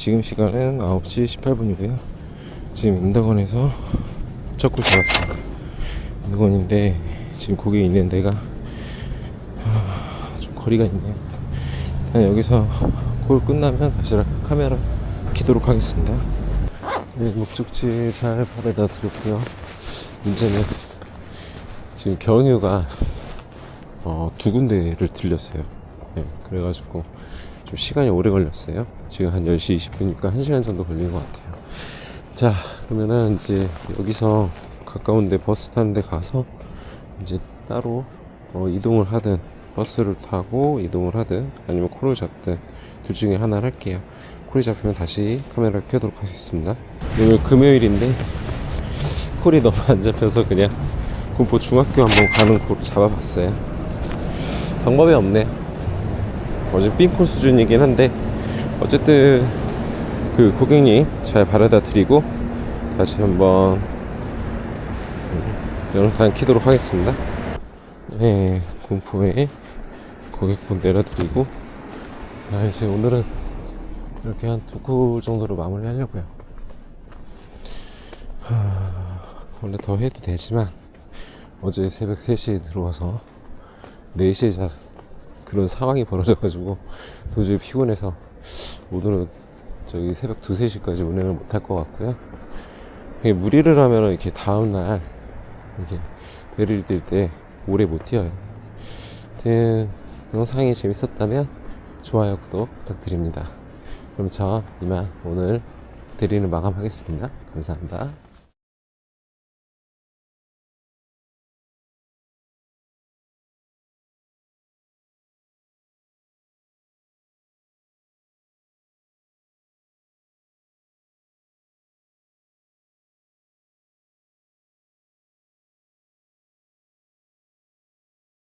지금 시간은 9시 18분이고요. 지금 인덕원에서 첫골 잡았습니다. 인덕원인데 지금 거기 있는 데가 하, 좀 거리가 있네요. 일단 여기서 골 끝나면 다시 카메라 키도록 하겠습니다. 네, 목적지 잘 바래다 드렸고요. 문제는 지금 경유가 어, 두 군데를 들렸어요. 네, 그래가지고 좀 시간이 오래 걸렸어요. 지금 한 10시 20분이니까 1시간 정도 걸린 것 같아요. 자, 그러면은 이제 여기서 가까운데 버스 타는 데 가서 이제 따로 어, 이동을 하든 버스를 타고 이동을 하든 아니면 콜을 잡든 둘 중에 하나를 할게요. 콜이 잡히면 다시 카메라를 켜도록 하겠습니다. 오늘 금요일인데 콜이 너무 안 잡혀서 그냥 군포 중학교 한번 가는 콜을 잡아봤어요. 방법이 없네. 어제 삥콜 수준이긴 한데 어쨌든 그 고객님 잘 바라다 드리고 다시 한번 음, 영상 키도록 하겠습니다. 네, 군포에 고객분 내려드리고 아 이제 오늘은 이렇게 한 두 콜 정도로 마무리 하려고요. 하, 원래 더 해도 되지만 어제 새벽 3시에 들어와서 4시에 자 그런 상황이 벌어져가지고 도저히 피곤해서 오늘은 저기 새벽 2, 3시까지 운행을 못할 것 같고요. 이게 무리를 하면 이렇게 다음날 이렇게 배를 뛸 때 오래 못 뛰어요. 아무튼 영상이 재밌었다면 좋아요, 구독 부탁드립니다. 그럼 저 이만 오늘 대리는 마감하겠습니다. 감사합니다.